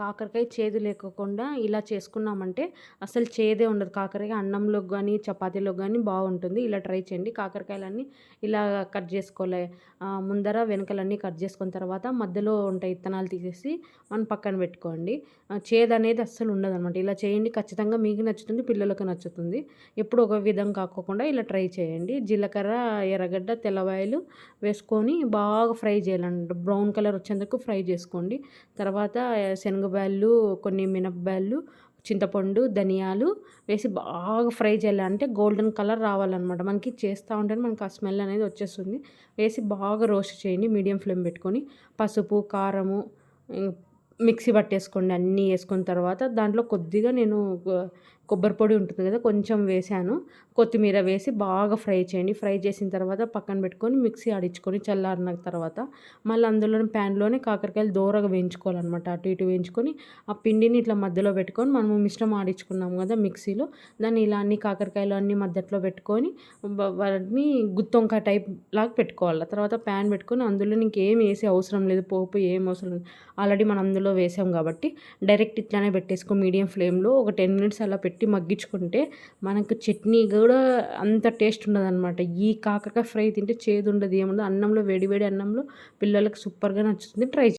కాకరకాయ చేదు లేకోకుండా ఇలా చేసుకున్నామంటే అసలు చేదే ఉండదు. కాకరకాయ అన్నంలోకి కానీ చపాతీలోకి కానీ బాగుంటుంది. ఇలా ట్రై చేయండి. కాకరకాయలన్నీ ఇలా కట్ చేసుకోలే. ముందర వెనకలన్నీ కట్ చేసుకున్న తర్వాత మధ్యలో ఉంటాయి ఇత్తనాలు తీసేసి మనం పక్కన పెట్టుకోండి. చేదు అనేది అస్సలు ఉండదు అనమాట ఇలా చేయండి. ఖచ్చితంగా మీకు నచ్చుతుంది పిల్లలకు నచ్చుతుంది. ఎప్పుడు ఒక విధంగా కాకోకుండా ఇలా ట్రై చేయండి. జీలకర్ర ఎర్రగడ్డ తెల్లవాయలు వేసుకొని బాగా ఫ్రై చేయాలండి. బ్రౌన్ కలర్ వచ్చేందుకు ఫ్రై చేసుకోండి. తర్వాత శనగబ్యాళ్ళు కొన్ని మినపబ్యాళ్ళు చింతపండు ధనియాలు వేసి బాగా ఫ్రై చేయాలి. అంటే గోల్డెన్ కలర్ రావాలన్నమాట. మనకి చేస్తూ ఉంటేనే మనకి ఆ స్మెల్ అనేది వచ్చేస్తుంది. వేసి బాగా రోస్ట్ చేయండి. మీడియం ఫ్లేమ్ పెట్టుకొని పసుపు కారము మిక్సీ పట్టేసుకోండి అన్నీ వేసుకున్న తర్వాత దాంట్లో కొద్దిగా నేను కొబ్బరి పొడి ఉంటుంది కదా కొంచెం వేసాను. కొత్తిమీర వేసి బాగా ఫ్రై చేయండి. ఫ్రై చేసిన తర్వాత పక్కన పెట్టుకొని మిక్సీ ఆడించుకొని చల్లారిన తర్వాత మళ్ళీ అందులో ప్యాన్లోనే కాకరకాయలు దూరగా వేయించుకోవాలన్నమాట. అటు ఇటు వేయించుకొని ఆ పిండిని ఇట్లా మధ్యలో పెట్టుకొని మనము మిశ్రమం ఆడించుకున్నాము కదా మిక్సీలో. దాన్ని ఇలా అన్ని కాకరకాయలు అన్ని మధ్యలో పెట్టుకొని వాటిని గుత్తొంకాయ టైప్ లాగా పెట్టుకోవాలి. తర్వాత ప్యాన్ పెట్టుకొని అందులో ఇంకేం వేసే అవసరం లేదు. పోపు ఏం అవసరం లేదు. ఆల్రెడీ మనం అందులో వేసాం కాబట్టి డైరెక్ట్ ఇట్లానే పెట్టేసుకో మీడియం ఫ్లేమ్లో ఒక టెన్ మినిట్స్ అలా పెట్టి మగ్గించుకుంటే మనకు చట్నీ కూడా అంత టేస్ట్ ఉండదు అనమాట ఈ కాకరకాయ ఫ్రై తింటే చేదు ఉండదు. ఏముండదు? అన్నంలో వేడి వేడి అన్నంలో పిల్లలకు సూపర్గా నచ్చుతుంది. ట్రై